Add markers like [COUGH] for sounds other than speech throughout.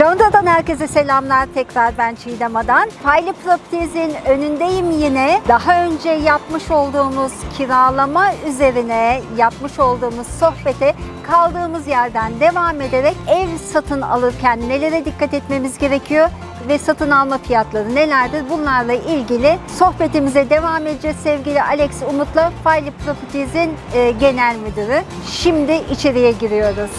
Londra'dan herkese selamlar. Tekrar ben Çiğdem Adan. Faylı Properties'in önündeyim yine. Daha önce yapmış olduğumuz kiralama üzerine yapmış olduğumuz sohbete kaldığımız yerden devam ederek ev satın alırken nelere dikkat etmemiz gerekiyor ve satın alma fiyatları nelerdir? Bunlarla ilgili sohbetimize devam edeceğiz sevgili Alex Umut'la Faylı Properties'in e, genel müdürü. Şimdi içeriye giriyoruz.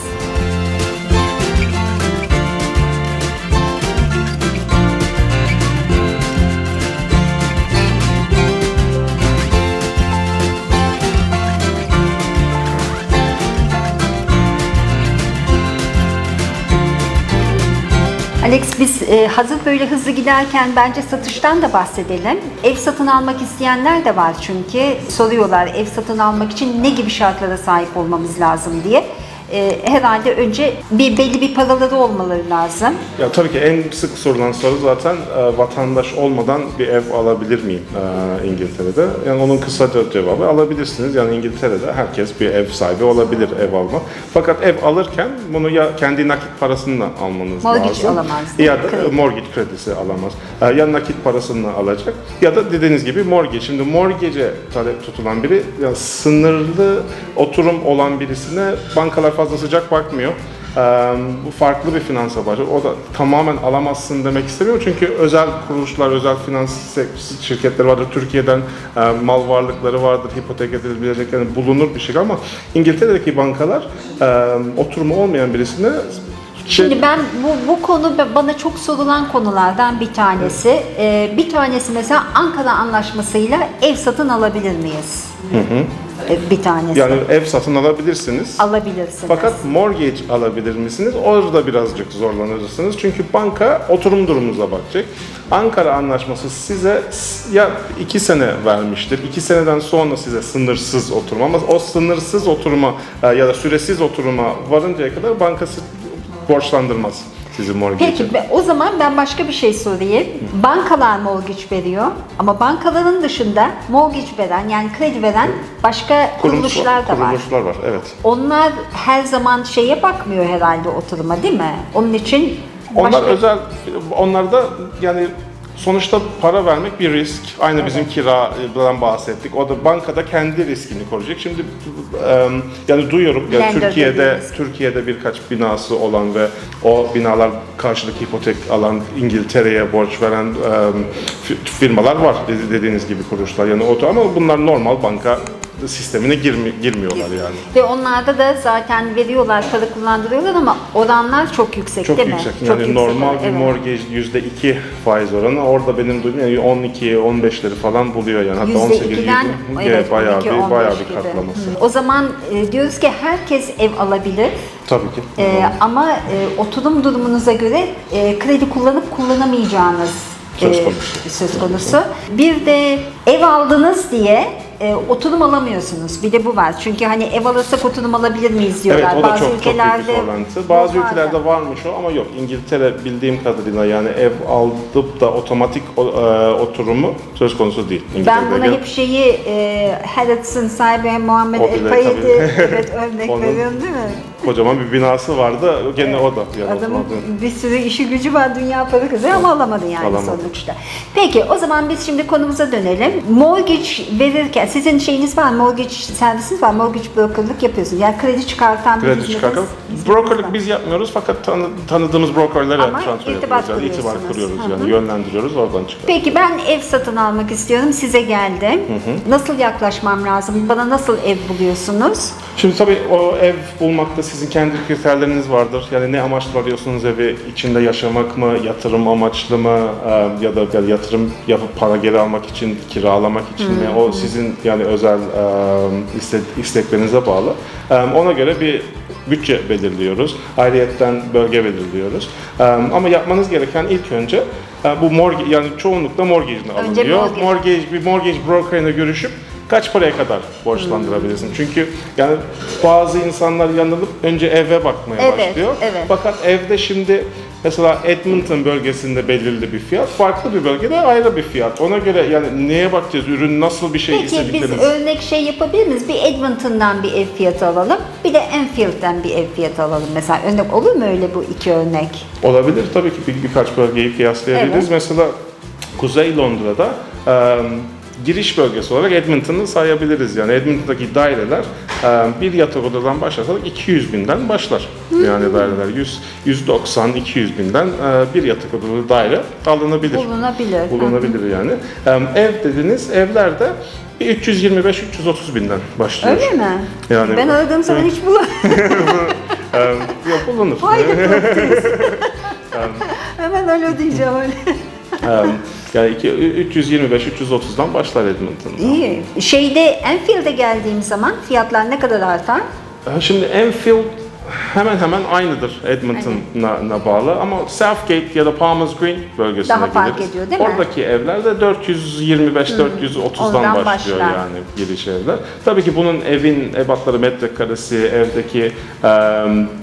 Alex biz e, hazır böyle hızlı giderken bence satıştan da bahsedelim. Ev satın almak isteyenler de var çünkü soruyorlar ev satın almak için ne gibi şartlara sahip olmamız lazım diye. E, herhalde önce bir belli bir paraları olmaları lazım. Ya tabii ki en sık sorulan soru zaten e, vatandaş olmadan bir ev alabilir miyim e, İngiltere'de? Yani onun kısaca cevabı alabilirsiniz. Yani İngiltere'de herkes bir ev sahibi olabilir ev alma. Fakat ev alırken bunu ya kendi nakit parasını almanız Mortgage lazım. alamaz? Ya da Kredi. mortgage kredisi alamaz. E, ya nakit parasını alacak ya da dediğiniz gibi mortgage. Şimdi mortgage'e talep tutulan biri ya sınırlı oturum olan birisine bankalar fazla sıcak bakmıyor. Ee, bu farklı bir finansa başlıyor. O da tamamen alamazsın demek istemiyorum çünkü özel kuruluşlar, özel finans şirketleri vardır. Türkiye'den mal varlıkları vardır, hipotek edilebilecek yani bulunur bir şey ama İngiltere'deki bankalar oturumu olmayan birisine şey- Şimdi ben bu, bu konu bana çok sorulan konulardan bir tanesi. E, bir tanesi mesela Ankara Anlaşması'yla ev satın alabilir miyiz? E, bir tanesi. yani ev satın alabilirsiniz. Alabilirsiniz. Fakat mortgage alabilir misiniz? Orada birazcık zorlanırsınız. Çünkü banka oturum durumunuza bakacak. Ankara Anlaşması size ya iki sene vermiştir. iki seneden sonra size sınırsız oturum ama o sınırsız oturuma e, ya da süresiz oturuma varıncaya kadar bankası borçlandırmaz sizi mortgage'e. Peki be- o zaman ben başka bir şey sorayım. Bankalar mortgage veriyor ama bankaların dışında mortgage veren yani kredi veren başka kuruluşlar da var. Kuruluşlar var, evet. Onlar her zaman şeye bakmıyor herhalde oturuma değil mi? Onun için Onlar başka- özel, onlar da yani sonuçta para vermek bir risk. Aynı bizim kiradan bahsettik. O da bankada kendi riskini koruyacak. Şimdi yani duyuyorum ya Lender Türkiye'de. Türkiye'de birkaç binası olan ve o binalar karşılık hipotek alan İngiltere'ye borç veren fi- firmalar var dedi- dediğiniz gibi kuruluşlar. Yani o ama bunlar normal banka sistemine girmi, girmiyorlar yani. Ve onlarda da zaten veriyorlar, para kullandırıyorlar ama oranlar çok yüksek Çok değil yüksek. mi? Yani Çok normal yüksek, bir evet. mortgage yüzde iki faiz oranı. Orada benim duyduğum yani 12 15'leri falan buluyor yani. Hatta 18 %2'den yüzde- evet, bayağı 12, bir 15 bayağı bir katlaması. Hı. O zaman e, diyoruz ki herkes ev alabilir. Tabii ki. E, ama e, oturum durumunuza göre e, kredi kullanıp kullanamayacağınız Söz e, konusu. söz konusu. Bir de ev aldınız diye e, oturum alamıyorsunuz. Bir de bu var. Çünkü hani ev alırsak oturum alabilir miyiz Evet diyorlar. o da Bazı çok çok büyük bir ülkelerde. Bazı var da. ülkelerde varmış o ama yok. İngiltere bildiğim kadarıyla yani ev aldıp da otomatik e, oturumu söz konusu değil. Ben buna hep şeyi e, Harrods'ın sahibi Muhammed El Payet'i evet, örnek [LAUGHS] veriyorum değil mi? Kocaman bir binası vardı. Gene o da yani Adamın otomatik. bir sürü işi gücü var, dünya para kazanıyor ama alamadı yani Alamadı. sonuçta. Peki o zaman biz şimdi konumuza dönelim. Mortgage verirken, sizin şeyiniz var, mortgage servisiniz var, mortgage brokerlık yapıyorsunuz. Yani kredi çıkartan Kredi hizmetiniz brokerlık biz yapmıyoruz fakat tanı- tanıdığımız brokerlere Ama transfer yapıyoruz. Yani itibar kuruyoruz Hı hı. yani yönlendiriyoruz oradan çıkıyor. Peki ben ev satın almak istiyorum, size geldim. Nasıl yaklaşmam lazım? Bana nasıl ev buluyorsunuz? Şimdi tabii o ev bulmakta sizin kendi kriterleriniz vardır. Yani ne amaçla arıyorsunuz evi? İçinde yaşamak mı, yatırım amaçlı mı e, ya da yani yatırım yapıp para geri almak için, kiralamak için mi? O sizin yani özel e, iste- isteklerinize bağlı. E, ona göre bir bütçe belirliyoruz. Ayrıyetten bölge belirliyoruz. E, ama yapmanız gereken ilk önce e, bu mortgage yani çoğunlukla mortgage'ini Önce alınıyor. mortgage. mortgage bir mortgage brokerine görüşüp kaç paraya kadar borçlandırabilirsin? Çünkü yani bazı insanlar yanılıp önce eve bakmaya Evet, başlıyor. evet. Fakat evde şimdi Mesela Edmonton bölgesinde belirli bir fiyat, farklı bir bölgede ayrı bir fiyat. Ona göre yani neye bakacağız, ürün nasıl bir şey Peki biz örnek şey yapabilir miyiz? Bir Edmonton'dan bir ev fiyatı alalım. Bir de Enfield'den bir ev fiyatı alalım. Mesela örnek olur mu öyle bu iki örnek? Olabilir tabii ki bir, birkaç bölgeyi kıyaslayabiliriz. Evet. Mesela Kuzey Londra'da e, giriş bölgesi olarak Edmonton'u sayabiliriz. Yani Edmonton'daki daireler e, bir yatak odadan başlasak 200 binden başlar. Yani daireler 100, 190 200 binden e, bir yatak odalı daire alınabilir. Bulunabilir. Bulunabilir yani. E, ev dediniz evlerde 325-330 binden başlıyor. Öyle mi? Yani- ben aradığım zaman hiç bulamadım. [LAUGHS] Yok bulunur. Haydi [LAUGHS] Hemen öyle diyeceğim öyle. Yani iki- 325-330'dan başlar Edmonton'da. İyi. Şeyde Enfield'e geldiğim zaman fiyatlar ne kadar artar? Şimdi Enfield hemen hemen aynıdır Edmonton'a bağlı ama Southgate ya da Palmer's Green bölgesine Daha fark geliriz. ediyor, değil mi? Oradaki evlerde 425-430'dan Oradan başlıyor başlar. yani giriş evler. Tabii ki bunun evin ebatları, metrekaresi, evdeki e,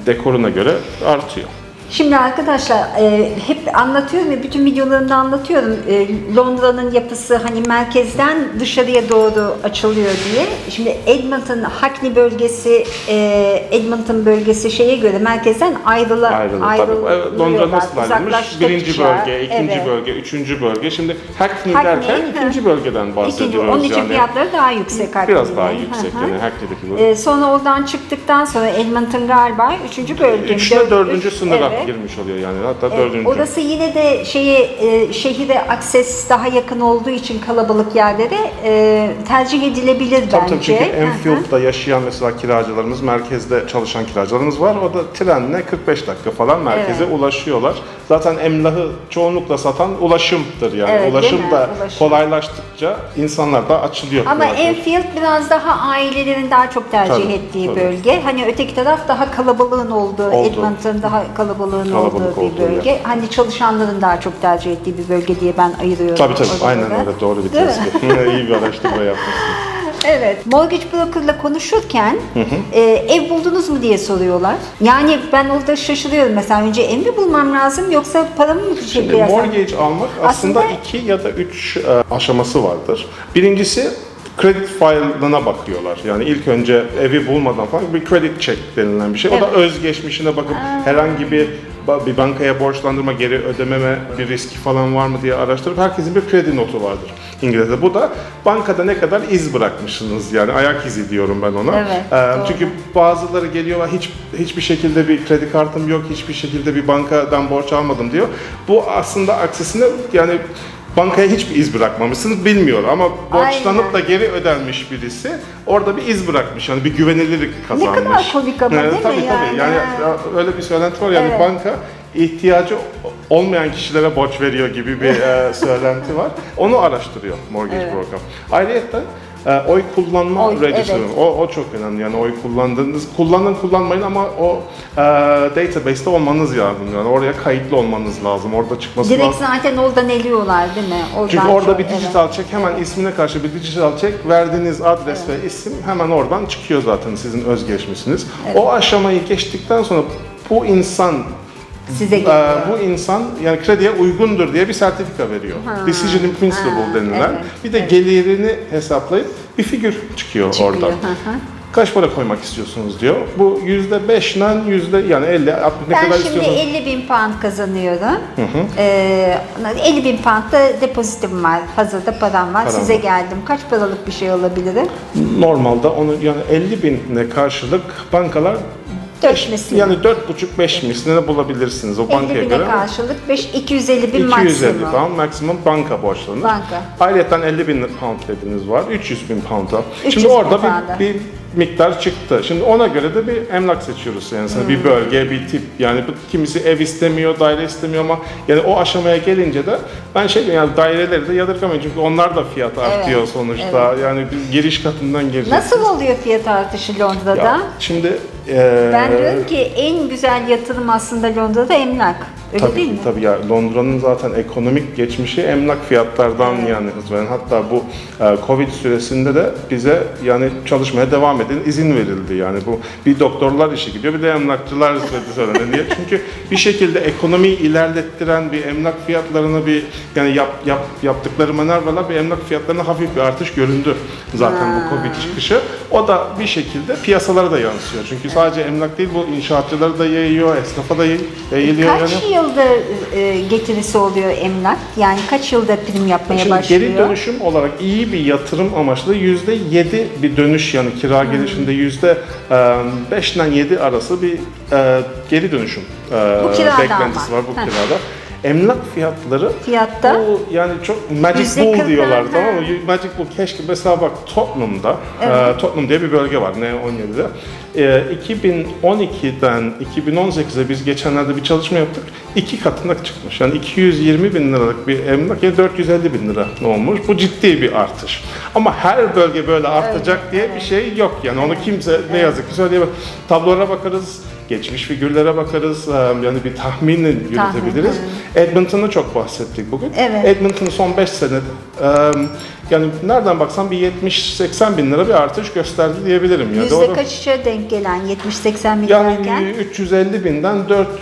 dekoruna göre artıyor. Şimdi arkadaşlar e, hep anlatıyorum ya bütün videolarımda anlatıyorum E, Londra'nın yapısı hani merkezden dışarıya doğru açılıyor diye. Şimdi Edmonton, Hackney bölgesi, e, Edmonton bölgesi şeye göre merkezden ayrıla. Tabii, ayrılıyorlar, evet, Londra nasıl ayrılmış? Birinci bölge, ikinci Evet. bölge, üçüncü bölge. Şimdi Hackney, Hackney, derken hı. ikinci bölgeden İkinci, bahsediyoruz. onun için yani. fiyatları daha yüksek Hackney'de. Biraz daha yüksek hı. yani Hackney'deki bölge. E, sonra oradan çıktıktan sonra Edmonton galiba üçüncü bölge. mi? Üçte Dört- dördüncü sınıra evet. Girmiş oluyor yani hatta Evet, dördüncü. Orası yine de şeye e, şehire akses daha yakın olduğu için kalabalık yerlere e, tercih edilebilir Tabii bence. tabii çünkü. Enfield'da yaşayan mesela kiracılarımız, merkezde çalışan kiracılarımız var. O da trenle 45 dakika falan merkeze ulaşıyorlar. Zaten emlakı çoğunlukla satan ulaşımdır yani. Evet, Ulaşım da Ulaşım. kolaylaştıkça insanlar da açılıyor. Ama yavaş. Enfield biraz daha ailelerin daha çok tercih Tabii, ettiği tabii. bölge. Hani öteki taraf daha kalabalığın olduğu, Oldu. Edmonton daha kalabalığın Kalabalık olduğu bir olduğu bölge. Hani çalışanların daha çok tercih ettiği bir bölge diye ben ayırıyorum. Tabii tabii oraları. aynen öyle doğru bir tespit. [LAUGHS] [LAUGHS] İyi bir araştırma yapmışsınız. Evet. Mortgage broker'la konuşurken e, ev buldunuz mu diye soruyorlar. Yani ben orada şaşırıyorum. Mesela önce ev mi bulmam lazım yoksa paramı mı Şimdi mortgage almak aslında, Aslında- iki ya da üç e, aşaması vardır. Birincisi kredi file'ına bakıyorlar. Yani ilk önce evi bulmadan falan bir credit check denilen bir şey. O da özgeçmişine bakıp herhangi bir bir bankaya borçlandırma, geri ödememe bir riski falan var mı diye araştırıp herkesin bir kredi notu vardır İngilizce. Bu da bankada ne kadar iz bırakmışsınız yani ayak izi diyorum ben ona. Evet, Ee, doğru. çünkü bazıları geliyorlar hiç hiçbir şekilde bir kredi kartım yok, hiçbir şekilde bir bankadan borç almadım diyor. Bu aslında aksisine yani bankaya hiçbir iz bırakmamışsınız bilmiyor ama borçlanıp Aynen. da geri ödenmiş birisi orada bir iz bırakmış yani bir güvenilirlik kazanmış. kadar komik ama değil mi tabii, Tabii yani? yani ya öyle bir söylenti var yani Evet. banka ihtiyacı olmayan kişilere borç veriyor gibi bir e, söylenti var. Onu araştırıyor mortgage Evet. broker. Ayrıca e, oy kullanma Oy, evet. O, o çok önemli yani oy kullandığınız, kullanın kullanmayın ama o e, database'te olmanız lazım yani oraya kayıtlı olmanız lazım, orada çıkması Direkt lazım. zaten oradan eliyorlar değil mi? Oradan Çünkü orada çok- bir evet. dijital çek hemen ismine karşı bir dijital çek verdiğiniz adres ve isim hemen oradan çıkıyor zaten sizin özgeçmişiniz. O aşamayı geçtikten sonra bu insan Size e, geliyor. bu insan yani krediye uygundur diye bir sertifika veriyor. Decision in principle Ha, denilen. evet, Bir de gelirini hesaplayıp bir figür çıkıyor, Çıkıyor, oradan. hı hı. Kaç para koymak istiyorsunuz diyor. Bu yüzde beşle yüzde yani 50 60 ne Ben kadar şimdi istiyorsanız. 50 bin pound kazanıyorum. Ee, 50 bin pound da depozitim var. Hazırda param var. Param Size var. geldim. Kaç paralık bir şey alabilirim? Normalde onu yani 50 bine karşılık bankalar Dört misli. yani 4,5-5 misline bulabilirsiniz o 50 bankaya bine göre. karşılık 5, 250 bin 250 maksimum. pound maksimum banka borçlanır. Banka. Ayrıca 50 bin pound dediniz var, 300 bin pound'a. 300 Şimdi bin orada pound'a. bir, bir miktar çıktı. Şimdi ona göre de bir emlak seçiyoruz yani. Hmm. Bir bölge, bir tip. Yani bu- kimisi ev istemiyor, daire istemiyor ama yani o aşamaya gelince de ben şey yani daireleri de yadırgamayın çünkü onlar da fiyat artıyor sonuçta. Yani bir giriş katından gireceksiniz. Nasıl oluyor fiyat artışı Londra'da? Ya, şimdi eee, Ben diyorum ki en güzel yatırım aslında Londra'da emlak. Öyle tabii, değil mi? Tabii ya Londra'nın zaten ekonomik geçmişi emlak fiyatlardan yani hız veren. Hatta bu e, Covid süresinde de bize yani çalışmaya devam edin izin verildi. Yani bu bir doktorlar işi gidiyor bir de emlakçılar söyledi diye. Çünkü bir şekilde ekonomiyi ilerlettiren bir emlak fiyatlarını bir yani yap, yap, yaptıkları manevralar bir emlak fiyatlarına hafif bir artış göründü zaten bu Covid çıkışı. O da bir şekilde piyasalara da yansıyor. Çünkü sadece emlak değil bu inşaatçıları da yayıyor, esnafa da yay- yayılıyor. Kaç yani. Yıldır e, getirisi oluyor emlak? Yani kaç yılda prim yapmaya Şimdi başlıyor? geri dönüşüm olarak iyi bir yatırım amaçlı yüzde yedi bir dönüş yani kira gelişinde yüzde e, beş ile yedi arası bir e, geri dönüşüm e, Bu beklentisi var. var bu kirada. Emlak fiyatları Fiyatta? bu yani çok magic bull diyorlar tamam mı? Magic bull keşke mesela bak Tottenham'da e, Tottenham diye bir bölge var N17'de. E, 2012'den 2018'e biz geçenlerde bir çalışma yaptık. iki katına çıkmış. Yani 220 bin liralık bir emlak ya 450 bin lira olmuş. Bu ciddi bir artış. Ama her bölge böyle artacak diye bir şey yok. Yani onu kimse ne yazık ki söyleyemez. Tablolara bakarız, geçmiş figürlere bakarız. Yani bir tahmini yürütebiliriz. Edmonton'u çok bahsettik bugün. Evet. Edmonton son 5 senede e, yani nereden baksan bir 70-80 bin lira bir artış gösterdi diyebilirim. Ya. Yüzde Doğru. kaçışa denk gelen 70-80 bin Yani derken? 350 binden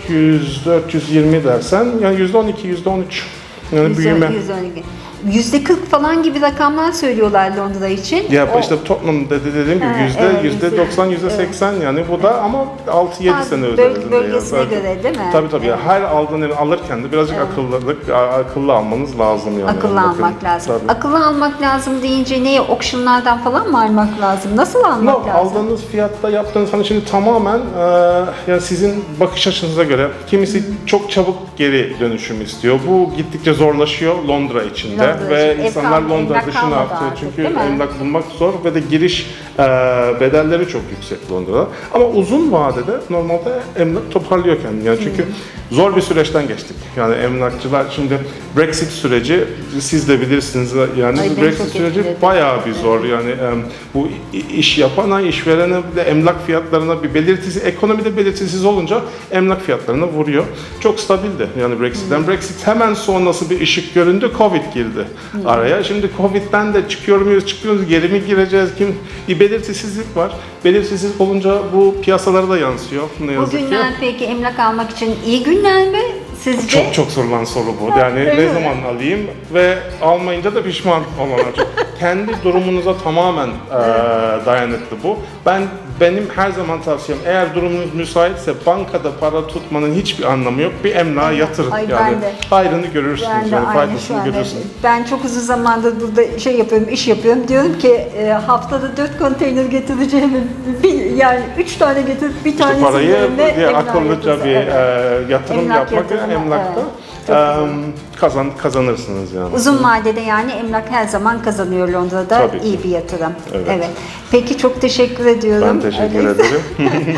400-420 dersen yani %12, %13 yani Yüzde- büyüme. yüzde on iki. Yüzde 40 falan gibi rakamlar söylüyorlar Londra için. Ya O- işte Tottenham dedi dediğim gibi yüzde evet, yüzde yüzde- 90 yüzde 80 yani bu da ama 6-7 Ha, sene böl- özelinde. bölgesine yani. göre değil mi? Tabii tabii. Evet. Her aldığın evi alırken de birazcık akıllılık, akıllı almanız lazım yani. Akıllı Bakın, almak lazım. tabii. Akıllı almak lazım deyince neye? Auctionlardan falan mı almak lazım? Nasıl almak No, lazım? aldığınız fiyatta yaptığınız hani şimdi tamamen e, yani sizin bakış açınıza göre kimisi çok çabuk geri dönüşüm istiyor. Bu gittikçe zorlaşıyor Londra içinde Londra ve için. Ev insanlar kalmadı, Londra dışına artık, çünkü emlak bulmak zor ve de giriş e, bedelleri çok yüksek Londra'da. Ama uzun vadede normalde emlak toparlıyor kendini. Yani çünkü zor bir süreçten geçtik. Yani emlakçılar şimdi Brexit süreci siz de bilirsiniz yani Ay, Brexit süreci etkiledi. bayağı bir zor yani em, bu iş yapana, işverene de emlak fiyatlarına bir belirtisi, ekonomide belirtisiz olunca emlak fiyatlarına vuruyor. Çok stabildi yani Brexit'ten. Brexit hemen sonrası bir ışık göründü, Covid girdi araya. Şimdi Covid'den de çıkıyor muyuz, çıkıyoruz, geri mi gireceğiz, kim? Bir belirsizlik var. Belirsizlik olunca bu piyasalara da yansıyor ne yazık ki. Bugünler peki emlak almak için iyi günler mi sizce? Çok çok sorulan soru bu. Yani öyle ne mi? zaman alayım ve almayınca da pişman çok. Kendi durumunuza tamamen e, dayanıklı bu. Ben benim her zaman tavsiyem eğer durumunuz müsaitse bankada para tutmanın hiçbir anlamı yok. Bir emlağa yatırın. Ay, yani de. hayrını görürsünüz. Ben de yani aynı şu faydasını görürsünüz. Ben çok uzun zamandır burada şey yapıyorum, iş yapıyorum. Diyorum ki e, haftada 4 konteyner getireceğimi bir, yani 3 tane getirip bir İşte tanesi parayı diye akıllıca bir e, yatırım Emlak yapmak yatırımı, emlakta evet. Çok e, kazan kazanırsınız yani. Uzun vadede yani emlak her zaman kazanıyor Londra'da. Tabii ki. iyi bir yatırım. Evet. Peki çok teşekkür ediyorum. Ben teşekkür Alex. ederim. [LAUGHS] [LAUGHS]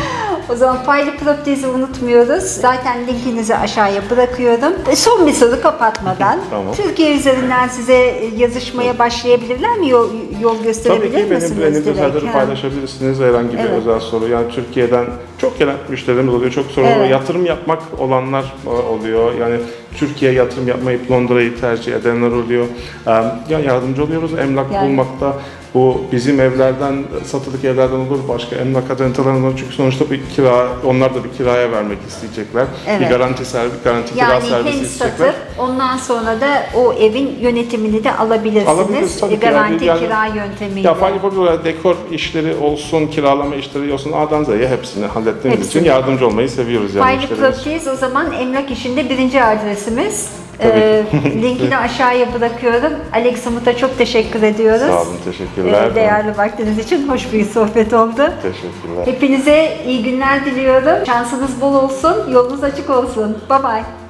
O zaman Faylı Properties'i unutmuyoruz. Zaten linkinizi aşağıya bırakıyorum. E, Son bir soru kapatmadan. [LAUGHS] Tamam. Türkiye üzerinden size yazışmaya başlayabilirler mi? Yol, yol gösterebilir Tabii ki benim, benim detayları paylaşabilirsiniz herhangi bir Evet. özel soru. Yani Türkiye'den çok gelen müşterilerimiz oluyor, çok soru. Evet. Yatırım yapmak olanlar e, oluyor. Yani Türkiye yatırım yapmayıp Londra'yı tercih edenler oluyor. E, Ya yardımcı oluyoruz emlak Yani- bulmakta. Bu bizim evlerden, satılık evlerden olur, başka emlak ajantalarından olur. Çünkü sonuçta bir kira, onlar da bir kiraya vermek isteyecekler. Evet. Bir garanti servis, garanti kira Yani servisi hem isteyecekler. satıp ondan sonra da o evin yönetimini de alabilirsiniz. Alabiliriz tabii ki. Garanti Yani- kira yöntemiyle. Ya olarak dekor işleri olsun, kiralama işleri olsun A'dan Z'ye hepsini hallettiğimiz Hepsini. için yardımcı olmayı seviyoruz yani Faylı. Properties o zaman emlak işinde birinci adresimiz. Ee, [LAUGHS] linkini aşağıya bırakıyorum. Alex Umut'a çok teşekkür ediyoruz. Sağ olun, teşekkürler. Ee, değerli vaktiniz için hoş bir sohbet oldu. Teşekkürler. Hepinize iyi günler diliyorum. Şansınız bol olsun, yolunuz açık olsun. Bye bye.